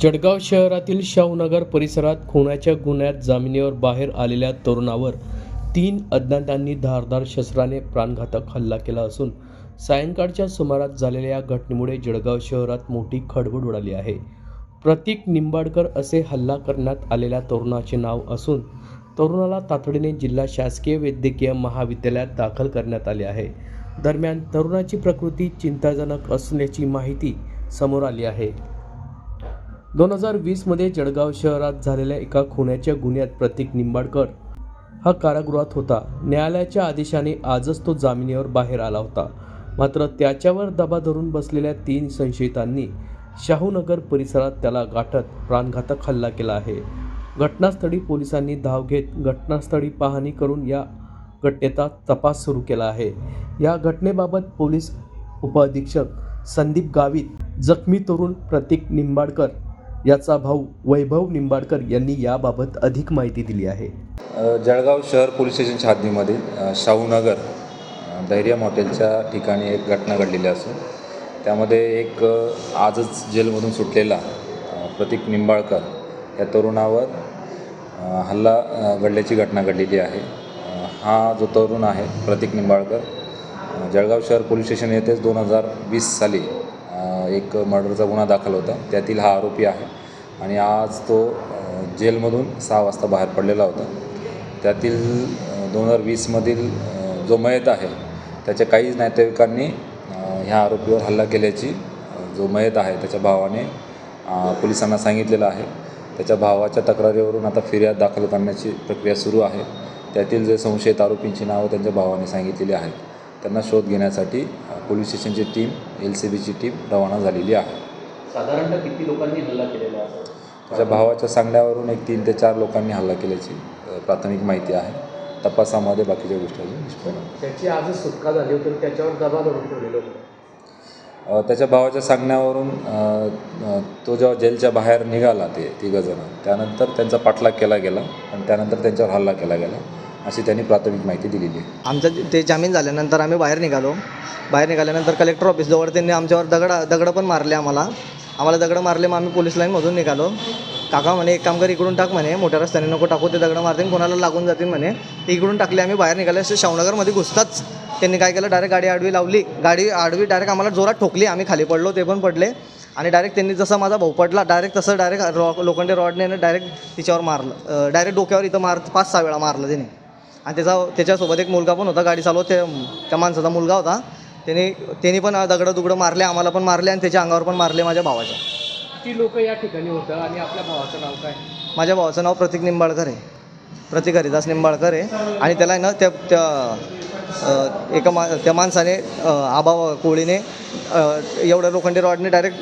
जळगाव शहरातील शाहूनगर परिसरात खुनाच्या गुन्ह्यात जामिनीवर बाहेर आलेल्या तरुणावर तीन अज्ञातांनी धारदार शस्त्राने प्राणघातक हल्ला केला असून सायंकाळच्या सुमारास झालेल्या या घटनेमुळे जळगाव शहरात मोठी खडबड उडाली आहे. प्रतीक निंबाडकर असे हल्ला करण्यात आलेल्या तरुणाचे नाव असून तरुणाला तातडीने जिल्हा शासकीय वैद्यकीय महाविद्यालयात दाखल करण्यात आले आहे. दरम्यान तरुणाची प्रकृती चिंताजनक असल्याची माहिती समोर आली आहे. दोन हजार वीसमध्ये जळगाव शहरात झालेल्या एका खुन्याच्या गुन्ह्यात प्रतीक निंबाडकर हा कारागृहात होता. न्यायालयाच्या आदेशाने आजच तो जामिनीवर बाहेर आला होता. मात्र त्याच्यावर दबा धरून बसलेल्या तीन संशयितांनी शाहूनगर परिसरात त्याला गाठत प्राणघातक हल्ला केला आहे. घटनास्थळी पोलिसांनी धाव घेत घटनास्थळी पाहणी करून या घटनेचा तपास सुरू केला आहे. या घटनेबाबत पोलीस उपअधीक्षक संदीप गावित जखमी तरुण प्रतीक निंबाडकर याचा भाऊ वैभव निंबाडकर यांनी याबाबत अधिक माहिती दिली आहे. जळगाव शहर पोलीस स्टेशनच्या हद्दीमध्ये शाहूनगर धैर्यम हॉटेलच्या ठिकाणी एक घटना घडलेली असून त्यामध्ये एक आजच जेलमधून सुटलेला प्रतीक निंबाळकर या तरुणावर हल्ला घडल्याची घटना घडलेली आहे. हा जो तरुण आहे प्रतीक निंबाळकर जळगाव शहर पोलीस स्टेशन येथेच दोन हजार वीस साली एक मर्डरचा गुन्हा दाखल होता. त्यातील हा आरोपी आहे आणि आज तो जेलमधून सहा वाजता बाहेर पडलेला होता. त्यातील दोन हजार वीसमधील जो मयत आहे त्याच्या काही नातेवाईकांनी ह्या आरोपीवर हल्ला केल्याची जो मयत आहे त्याच्या भावाने पोलिसांना सांगितलेलं आहे. त्याच्या भावाच्या तक्रारीवरून आता फिर्याद दाखल करण्याची प्रक्रिया सुरू आहे. त्यातील जे संशयित आरोपींची नावं त्यांच्या भावाने सांगितलेली आहेत. त्यांना शोध घेण्यासाठी पोलीस स्टेशनची टीम एल सी बीची टीम रवाना झालेली आहे. साधारणतः किती लोकांनी हल्ला केलेला आहे? त्याच्या भावाच्या सांगण्यावरून एक तीन ते चार लोकांनी हल्ला केल्याची प्राथमिक माहिती आहे. तपासामध्ये बाकीच्या गोष्टी अजून निष्पन्न. त्याची आजच सुटका झाली होती त्याच्यावर दबा धरून ठेवलेलं होतं. त्याच्या भावाच्या सांगण्यावरून तो जेव्हा जेलच्या बाहेर निघाला ते तिघंजणं त्यानंतर त्यांचा पाठलाग केला गेला आणि त्यानंतर त्यांच्यावर हल्ला केला गेला. अशी त्यांनी प्राथमिक माहिती दिलेली आहे. आमचं ते जामीन झाल्यानंतर आम्ही बाहेर निघालो. बाहेर निघाल्यानंतर कलेक्टर ऑफिसजवळ त्यांनी आमच्यावर दगड दगडं पण मारले आम्हाला. आम्हाला दगडं मारले मग आम्ही पोलीस लाईनमधून निघालो. काका म्हणे एक काम कर इकडून टाक म्हणे. मोठ्या रस्त्याने नको टाकू ते दगडं मारतील कोणाला लागून जातील म्हणे. ते इकडून टाकले आम्ही बाहेर निघाले. असे शावनगरमध्ये घुसताच. त्यांनी काय केलं? डायरेक्ट गाडी आडवी लावली. गाडी आडवी डायरेक्ट आम्हाला जोरात ठोकली. आम्ही खाली पडलो ते पण पडले. आणि डायरेक्ट त्यांनी जसा माझा भाऊ पडला डायरेक्ट तसं डायरेक्ट रॉ लोखंडी रॉडने डायरेक्ट तिच्यावर मारलं. डायरेक्ट डोक्यावर इथं मार पाच सहा वेळा मारलं त्याने. आणि त्याचा त्याच्यासोबत एक मुलगा पण होता गाडी चालवत ते त्या माणसाचा मुलगा होता. त्याने त्यांनी पण दगडं दुगडं मारले आम्हाला पण मारले आणि त्याच्या अंगावर पण मारले माझ्या भावाच्या. किती लोक या ठिकाणी होतं आणि आपल्या भावाचं नाव काय? माझ्या भावाचं नाव प्रतीक निंबाळकर आहे. प्रतीक हरिदास निंबाळकर आहे. आणि त्याला आहे ना त्या त्या एका मा त्या माणसाने आबा कोळीने एवढ्या लोखंडी रॉडने डायरेक्ट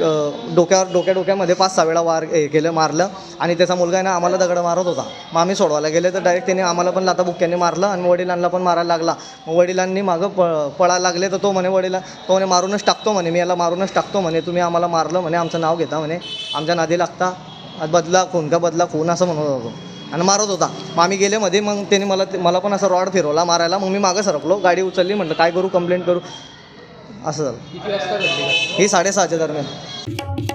डोक्यावर डोक्या डोक्यामध्ये पाच सहा वेळा वार हे केलं मारलं. आणि त्याचा मुलगा आहे ना आम्हाला दगडं मारत होता. मग आम्ही सोडवायला गेले तर डायरेक्ट त्याने आम्हाला पण लाताबुक्क्याने मारलं आणि वडिलांना पण मारायला लागला. मग वडिलांनी मागं प पळायला लागले तर तो म्हणे वडिला तो म्हणे मारूनच टाकतो म्हणे मी याला मारूनच टाकतो म्हणे तुम्ही आम्हाला मारलं म्हणे आमचं नाव घेता म्हणे आमच्या नादी लागता. बदला खून का बदला खून असं म्हणत होतो आणि मारत होता. मग आम्ही गेले मध्ये मग त्याने मला मला पण असं रॉड फिरवला मारायला. मग मी मागं सरकलो. गाडी उचलली म्हटलं काय करू? कंप्लेंट करू. असं झालं. ही साडेसहाच्या दरम्यान.